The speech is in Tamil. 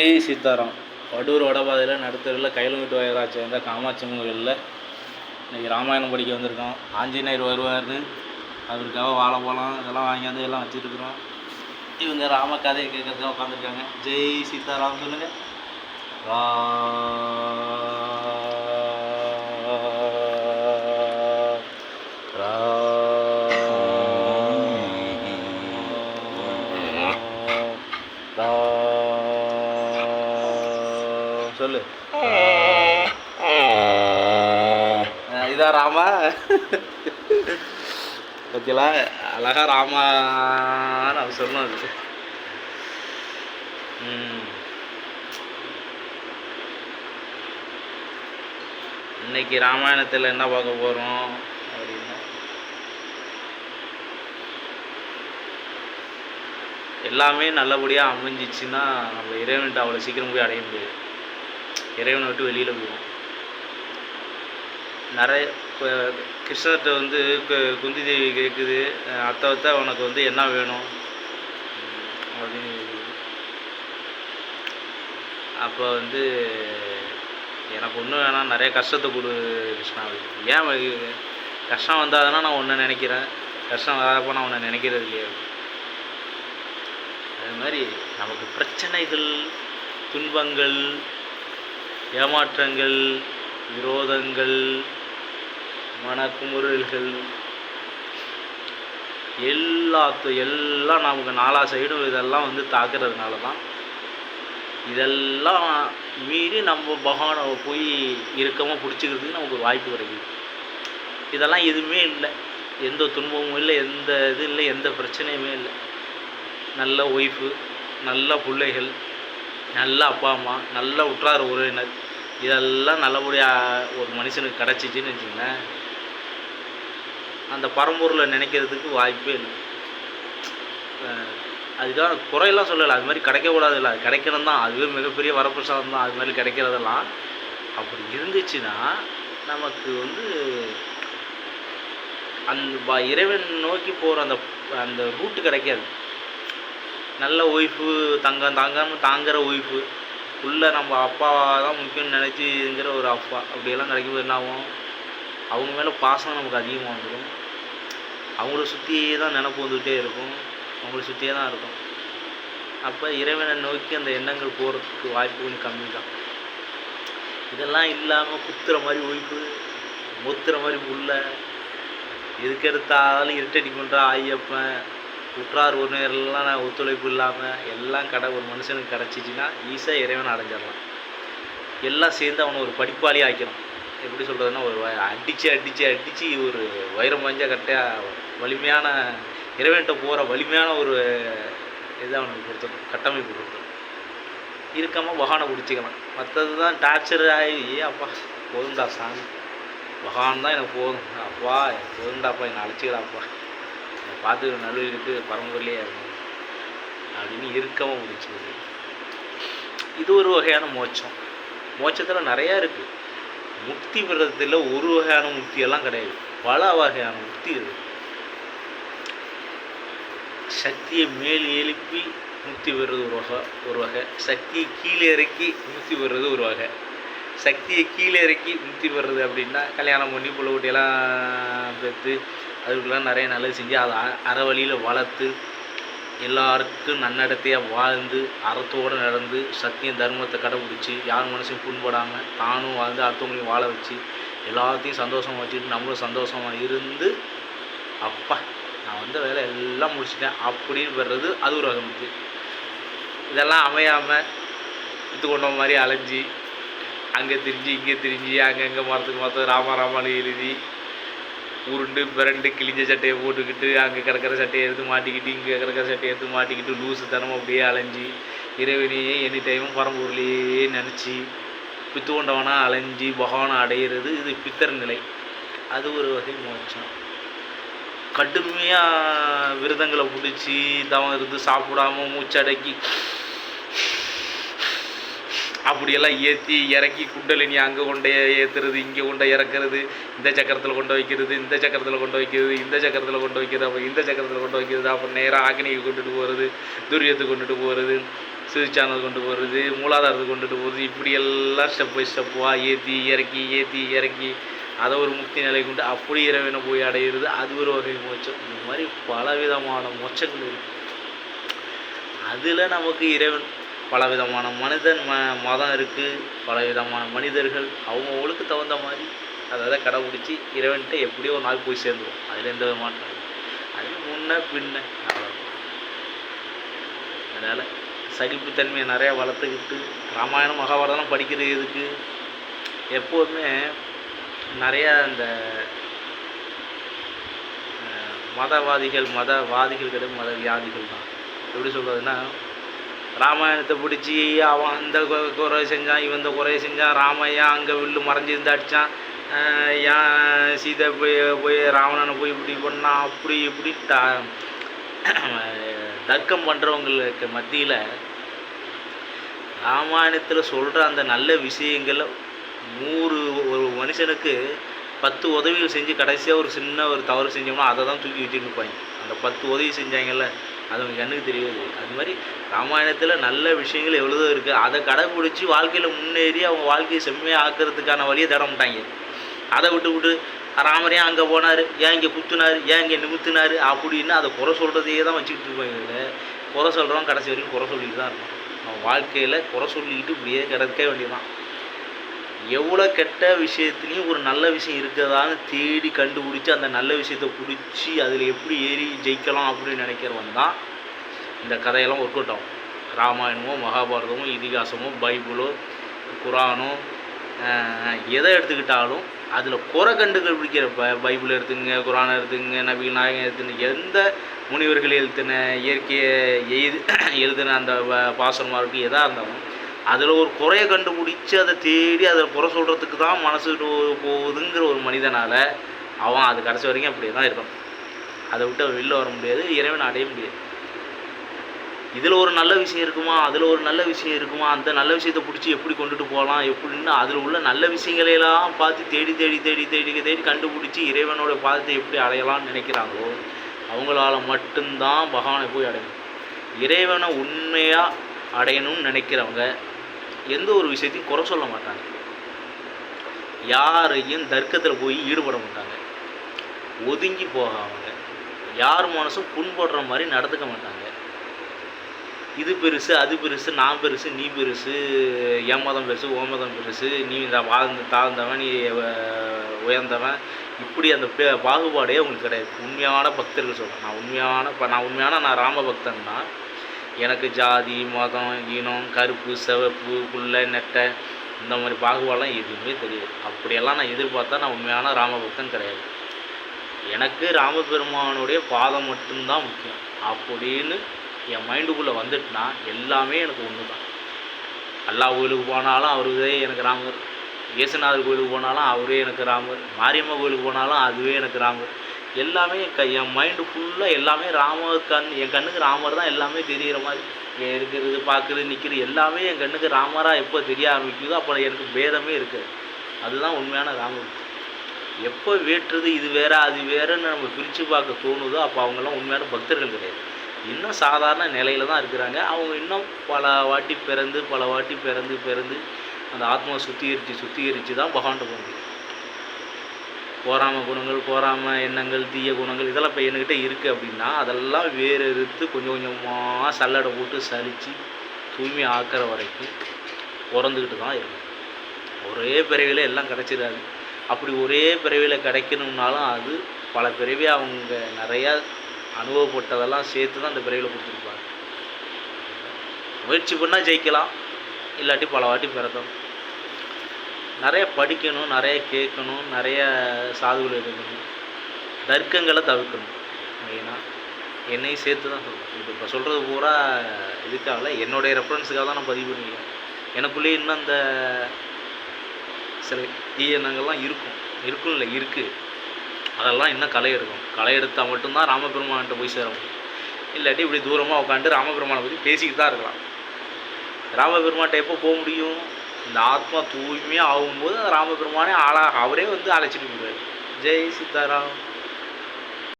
ஜெய் சீதாராம் வடூர் வடபாதையில் நடுத்தரில் கைலமிட்டு வயராக சேர்ந்த காமாட்சி அம்மன் கோயிலில் இன்றைக்கி ராமாயணம் படிக்க வந்திருக்கோம். ஆஞ்சநேயர் வருவார்னு அவருக்காக வாழைப்பழம் இதெல்லாம் வாங்கியாந்து எல்லாம் வச்சுருக்குறோம் இவங்க ராம கதையை கேட்கறதுக்காக உட்காந்துருக்காங்க ஜெய் சீதாராம் சொல்லுங்கள் ரா ரா சொல்லு அஹ் இதான் பற்றிலாம் அழகாக அழகா ராமான்னு அவர் சொல்லணும் அது இன்னைக்கு ராமாயணத்தில் என்ன பார்க்க போகிறோம் அப்படின்னா எல்லாமே நல்லபடியாக அமைஞ்சிச்சுன்னா நம்ம இறைவன்கிட்ட அவ்வளோ சீக்கிரம் போய் அடைய முடியாது. இறைவனை விட்டு வெளியில் போயிடும் நிறைய இப்போ கிருஷ்ணர்கிட்ட வந்து குந்தி தேவி கேட்குது அத்தை அத்தை உனக்கு வந்து என்ன வேணும்? அப்படின்னு அப்போ வந்து எனக்கு ஒன்றும் வேணாம். நிறைய கஷ்டத்தை கொடு கிருஷ்ணா. ஏன் கஷ்டம் கஷ்டம் வந்தாதானே நான் ஒன்று நினைக்கிறேன். கஷ்டம் வராதப்போ நான் ஒன்று நினைக்கிறது இல்லையா. அது மாதிரி நமக்கு பிரச்சனைகள் துன்பங்கள் ஏமாற்றங்கள் விரோதங்கள் மனக்குமுறல்கள். எல்லாத்து எல்லாம் நமக்கு நாலா சைடும் இதெல்லாம் வந்து தாக்குறதுனால தான் இதெல்லாம் மீறி நம்ம பகவானை போய் இறுக்கமாக பிடிச்சிக்கிறதுக்கு நமக்கு ஒரு வாய்ப்பு கிடைக்குது. இதெல்லாம் எதுவுமே இல்லை. எந்த துன்பமும் இல்லை எந்த இது இல்லை எந்த பிரச்சனையுமே இல்லை. நல்ல ஒய்ஃபு நல்ல பிள்ளைகள் நல்ல அப்பா அம்மா நல்ல உற்றார் உறவினர். இதெல்லாம் நல்லபடியாக ஒரு மனுஷனுக்கு கிடச்சிச்சின்னு வச்சுங்களேன். அந்த பரம்பூரில் நினைக்கிறதுக்கு வாய்ப்பே இல்லை. அதுதான் அதுக்காக குறையெல்லாம் சொல்லலை. அது மாதிரி கிடைக்கக்கூடாதுல்ல அது கிடைக்கணும் தான். அதுவே மிகப்பெரிய வரப்பிரசாதம் தான். அது மாதிரி கிடைக்கிறதெல்லாம் அப்படி இருந்துச்சுன்னா நமக்கு வந்து அந்த ப- இறைவன் நோக்கி போகிற அந்த அந்த ரூட்டு கிடைக்காது. நல்ல ஒய்ஃபு தங்க தாங்காமல் தாங்குற ஒய்ஃபு உள்ளே நம்ம அப்பாவா தான் முக்கியம்னு நினச்சிங்கிற ஒரு அப்பா. அப்படியெல்லாம் கிடைக்கும்போது என்ன ஆகும்? அவங்க மேலே பாசம் நமக்கு அதிகமாக வந்துடும் அவங்கள சுற்றியே தான் நினப்பு வந்துக்கிட்டே இருக்கும். அவங்கள சுற்றியே தான் இருக்கும். அப்போ இறைவனை நோக்கி அந்த எண்ணங்கள் போகிறதுக்கு வாய்ப்பு கொஞ்சம் கம்மி தான். இதெல்லாம் இல்லாமல் குத்துற மாதிரி ஒய்ப்பு மொத்துற மாதிரி புள்ள எதுக்கு எடுத்தாலும் இருட்டடி பண்ணுறா ஐயப்பன் உற்றார் உறவினர்கள்லாம் நான் ஒத்துழைப்பு இல்லாமல் எல்லாம் கடை ஒரு மனுஷனுக்கு கிடச்சிச்சின்னா ஈஸியாக இறைவனை அடைஞ்சிடலாம். எல்லாம் சேர்ந்து அவனை ஒரு படிப்பாளி ஆக்கிடும் எப்படி சொல்கிறதுன்னா ஒரு அடித்து அடிச்சு அடித்து ஒரு வைரம் வாஞ்சா கட்டையாக வலிமையான இறைவன்கிட்ட போகிற வலிமையான ஒரு இது அவனுக்கு கொடுத்துரும் கட்டமைப்பு கொடுத்துரும். இருக்காமல் பகவானை பிடிச்சிக்கலாம் மற்றது தான் டார்ச்சர் ஆகி அப்பா போதும்டா சாமி. பகவான் தான் எனக்கு போதும். அப்பா போதும்டாப்பா என்னை அழைச்சிக்கலாப்பா என்னை பார்த்து நடுவிற்கு பரம்பொருளே இருக்கும் அப்படின்னு இறுக்கமாக முடிச்சுது இது ஒரு வகையான மோட்சம். மோட்சத்தில் நிறையா இருக்குது முக்தி பெறத்தில் ஒரு வகையான முக்தியெல்லாம் கிடையாது. பல வகையான முக்தி இது சக்தியை மேல் எழுப்பி முக்தி பெறுறது ஒரு வகை ஒரு வகை. சக்தியை கீழே இறக்கி முக்தி பெறுறது ஒரு வகை. சக்தியை கீழே இறக்கி முக்தி பெறுறது அப்படின்னா கல்யாணம் பண்ணி புள்ள குட்டியெல்லாம் பெற்று அதுக்குலாம் நிறைய நல்லது செஞ்சு அதை அற வழியில் வளர்த்து எல்லாருக்கும் நன்னடத்தையாக வாழ்ந்து அறத்தோடு நடந்து சத்தியம் தர்மத்தை கடைபிடிச்சி யார் மனசையும் புண்படாமல் தானும் வாழ்ந்து அடுத்தவங்களையும் வாழ வச்சு எல்லாத்தையும் சந்தோஷமாக வச்சுட்டு நம்மளும் சந்தோஷமாக இருந்து அப்பா நான் வந்த வேலை எல்லாம் முடிச்சிட்டேன். அப்படின்னு வர்றது அது ஒரு வகை இதெல்லாம் அமையாமல் இது கொண்ட மாதிரி அலைஞ்சி அங்கே திரிஞ்சு இங்கே திரிஞ்சு அங்கங்கே மரத்துக்கு மரத்துக்கு ராமா ராமானு எழுதி உருண்டு பிறண்டு கிழிஞ்ச சட்டையை போட்டுக்கிட்டு அங்கே கிடக்கிற சட்டையை எடுத்து மாட்டிக்கிட்டு இங்கே கிடக்கிற சட்டையை எடுத்து மாட்டிக்கிட்டு லூசு தனமும் அப்படியே அலைஞ்சி இறைவனையே எனி டைமும் பரம்பூர்லேயே நினச்சி பித்து கொண்டவனாக அலைஞ்சி பகவானை அடையிறது இது பித்தர் நிலை. அது ஒரு வகை மோட்சம். கடுமையாக விரதங்களை பிடிச்சி தவம் இருந்து சாப்பிடாம மூச்சடக்கி அப்படியெல்லாம் ஏற்றி இறக்கி குண்டலினி அங்கே கொண்டு ஏற்றுறது இங்கே கொண்டு இறக்குறது இந்த சக்கரத்தில் கொண்டு வைக்கிறது இந்த சக்கரத்தில் கொண்டு வைக்கிறது இந்த சக்கரத்தில் கொண்டு வைக்கிறது அப்போ இந்த சக்கரத்தில் கொண்டு வைக்கிறது அப்புறம் நேராக ஆக்னிக்கு கொண்டுட்டு போகிறது துரியத்துக்கு கொண்டுட்டு போகிறது சிறுச்சானது கொண்டு போகிறது மூலாதாரத்துக்கு கொண்டுட்டு போகிறது இப்படியெல்லாம் ஸ்டெப் பை ஸ்டெப்பாக ஏற்றி இறக்கி ஏற்றி இறக்கி அதை ஒரு முக்தி நிலை கொண்டு அப்படி இறைவனை போய் அடையிறது அது ஒரு வகை மோச்சம் இந்த மாதிரி பலவிதமான மோச்சங்கள் இருக்குது அதில் நமக்கு இறைவன் பலவிதமான மனிதன் ம மதம் இருக்குது பலவிதமான மனிதர்கள் அவங்கவுங்களுக்கு தகுந்த மாதிரி அதை அதை கடைப்பிடிச்சி இறைவன்கிட்ட எப்படியோ ஒரு நாள் போய் சேர்ந்துடும் அதில் எந்த மாற்றம் அது முன்ன பின்ன அதனால் சகிப்புத்தன்மையை நிறையா வளர்த்துக்கிட்டு ராமாயணம் மகாபாரதம் படிக்கிறது எதுக்கு? எப்போதுமே நிறையா இந்த மதவாதிகள் மதவாதிகள் கிடையாது மத வியாதிகள் தான். எப்படி சொல்கிறதுன்னா ராமாயணத்தை பிடிச்சி அவன் அந்த குறை செஞ்சான் இவன் இந்த குறையை செஞ்சான். ராமையா அங்கே வில்லு மறைஞ்சிருந்து அடித்தான் ஏன் சீதை போய் போய் ராவணனை போய் இப்படி பண்ணான் அப்படி இப்படி த தர்க்கம் பண்ணுறவங்களுக்கு மத்தியில் ராமாயணத்தில் சொல்கிற அந்த நல்ல விஷயங்களை நூறு ஒரு மனுஷனுக்கு பத்து உதவிகள் செஞ்சு கடைசியாக ஒரு சின்ன ஒரு தவறு செஞ்சோம்னா அதை தான் தூக்கி வச்சுட்டு இருப்பாங்க. அந்த பத்து உதவி செஞ்சாங்கல்ல அது உங்கள் கண்ணுக்கு தெரியாது. அது மாதிரி ராமாயணத்தில் நல்ல விஷயங்கள் எவ்வளோ இருக்குது அதை கடைப்பிடிச்சி வாழ்க்கையில் முன்னேறி அவங்க வாழ்க்கையை செம்மையாக ஆக்கிறதுக்கான வழியை தேட மாட்டாங்க. அதை விட்டு விட்டு ராமர் ஏன் அங்கே போனார்? ஏன் இங்கே குத்துனார்? ஏன் இங்கே நிமித்துனார்? அப்படின்னு அதை குறை சொல்கிறதையே தான் வச்சுக்கிட்டு இருப்பாங்க குறை சொல்கிறவன் கடைசி வரைக்கும் குறை சொல்லிட்டு தான் இருக்கும் அவன் வாழ்க்கையில் குறை சொல்லிக்கிட்டு இப்படியே கிடக்க வேண்டியதான் எவ்வளோ கெட்ட விஷயத்துலேயும் ஒரு நல்ல விஷயம் இருக்கிறதான்னு தேடி கண்டுபிடிச்சி அந்த நல்ல விஷயத்தை பிடிச்சி அதில் எப்படி ஏறி ஜெயிக்கலாம் அப்படின்னு நினைக்கிறவன் தான் இந்த கதையெல்லாம் ஒர்க் அவுட் ஆகும். ராமாயணமோ மகாபாரதமோ இதிகாசமோ பைபிளோ குரானோ எதை எடுத்துக்கிட்டாலும் அதில் குறை கண்டுபிடிக்கிற ப பைபிள் எடுத்துங்க குரான் எடுத்துங்க நபிகள் நாயகம் எடுத்துங்க எந்த முனிவர்கள் எழுத்தின இயற்கையை எழுது எழுதின அந்த பாசனமாக இருக்கும் எதாக இருந்தாலும் அதில் ஒரு குறையை கண்டுபிடிச்சி அதை தேடி அதில் குறை சொல்கிறதுக்கு தான் மனசு போகுதுங்கிற ஒரு மனிதனால் அவன் அது கடைசி வரைக்கும் அப்படியே தான் இருக்கான். அதை விட்டு அவன் வெளில வர முடியாது இறைவனை அடைய முடியாது. இதில் ஒரு நல்ல விஷயம் இருக்குமா? அதில் ஒரு நல்ல விஷயம் இருக்குமா? அந்த நல்ல விஷயத்தை பிடிச்சி எப்படி கொண்டுட்டு போகலாம்? எப்படின்னு அதில் உள்ள நல்ல விஷயங்களையெல்லாம் பார்த்து தேடி தேடி தேடி தேடி தேடி கண்டுபிடிச்சி இறைவனோட பாதத்தை எப்படி அடையலாம்னு நினைக்கிறாங்களோ அவங்களால மட்டும்தான் பகவானை போய் அடையணும். இறைவனை உண்மையாக அடையணும்னு நினைக்கிறவங்க எந்த ஒரு விஷயத்தையும் குறை சொல்ல மாட்டாங்க. யாரையும் தர்க்கத்தில் போய் ஈடுபட மாட்டாங்க. ஒதுங்கி போகாமங்க யார் மனசும் புண்படுற மாதிரி நடந்துக்க மாட்டாங்க. இது பெருசு அது பெருசு நான் பெருசு நீ பெருசு என் மதம் பெருசு ஓ மதம் பெருசு நீ இந்த வாழ்ந்த தாழ்ந்தவன் நீ உயர்ந்தவன் இப்படி அந்த பே- பாகுபாடே உங்களுக்கு கிடையாது. உண்மையான பக்தர்கள் சொல்கிறேன் நான் உண்மையான இப்போ நான் உண்மையான நான் ராம பக்தன்னா எனக்கு ஜாதி மதம் ஈனம் கருப்பு சிவப்பு புல்லை நெட்டை இந்த மாதிரி பாகுபாடெலாம் எதுவுமே தெரியாது. அப்படியெல்லாம் நான் எதிர்பார்த்தா நான் உண்மையான ராமபக்தன் கிடையாது. எனக்கு ராமபெருமானுடைய பாதம் மட்டும்தான் முக்கியம். அப்படின்னு என் மைண்டுக்குள்ளே வந்துட்டுனா எல்லாமே எனக்கு ஒன்று தான் எல்லா கோயிலுக்கு போனாலும் அவருதே எனக்கு ராமர். இயேசுநாதர் கோயிலுக்கு போனாலும் அவரே எனக்கு ராமர். மாரியம்மா கோயிலுக்கு போனாலும் அதுவே எனக்கு ராமர். எல்லாமே என் க என் மைண்டு ஃபுல்லாக எல்லாமே ராமர் கண் என் கண்ணுக்கு ராமர் தான் எல்லாமே தெரிகிற மாதிரி. இருக்கிறது பார்க்குறது நிற்கிறது எல்லாமே என் கண்ணுக்கு ராமராக எப்போ தெரிய ஆரம்பிக்குதோ அப்போ எனக்கு பேதமே இருக்காது. அதுதான் உண்மையான ராமர். எப்போ வேற்றுது இது வேற அது வேறன்னு நம்ம பிரித்து பார்க்க தோணுதோ அப்போ அவங்கெல்லாம் உண்மையான பக்தர்கள் கிடையாது. இன்னும் சாதாரண நிலையில தான் இருக்கிறாங்க. அவங்க இன்னும் பல வாட்டி பிறந்து பல வாட்டி பிறந்து பிறந்து அந்த ஆத்மா சுத்திகரித்து சுத்திகரித்து தான் பகவான்கிட்ட போக முடியும். போராம குணங்கள் போராம எண்ணங்கள் தீய குணங்கள் இதெல்லாம் இப்போ என்கிட்ட இருக்குது அப்படின்னா அதெல்லாம் வேறு எடுத்து கொஞ்சம் கொஞ்சமாக சல்லடை போட்டு சலித்து தூய்மை ஆக்கிற வரைக்கும் பிறந்துக்கிட்டு தான் இருக்கும் ஒரே பிறவியில் எல்லாம் கிடச்சிடாது. அப்படி ஒரே பிறவியில் கிடைக்கணும்னாலும் அது பல பிறவி அவங்க நிறையா அனுபவப்பட்டதெல்லாம் சேர்த்து தான் அந்த பிறவியில் கொடுத்துருப்பாங்க. முயற்சி பண்ணால் ஜெயிக்கலாம். இல்லாட்டி பல வாட்டி பிறக்கணும் நிறைய படிக்கணும் நிறைய கேட்கணும் நிறைய சாதுகள் எடுக்கணும் தர்க்கங்களை தவிர்க்கணும் மெயினாக என்னையும் சேர்த்து தான் சொல்கிறேன் இது இப்போ சொல்கிறது பூரா இதுக்காகல. என்னுடைய ரெஃபரன்ஸுக்காக தான் நான் பதிவு பண்ணிக்கிறேன். எனக்குள்ளேயே இன்னும் அந்த சில தீய இருக்கும். இருக்கும் இல்லை இருக்குது அதெல்லாம் இன்னும் களை எடுக்கும் களை எடுத்தால் மட்டும்தான் ராமபெருமான்கிட்ட போய் சேர முடியும். இல்லாட்டி இப்படி தூரமாக உட்காந்து ராமபெருமானை பற்றி பேசிக்கிட்டு தான் இருக்கலாம். ராமபெருமான்கிட்ட எப்போ போக முடியும்? இந்த ஆத்மா தூய்மையாக ஆகும்போது அந்த ராமபெருமானே ஆளாக அவரே வந்து அழைச்சிட்டு போயிடுவார். ஜெய் சீதாராம்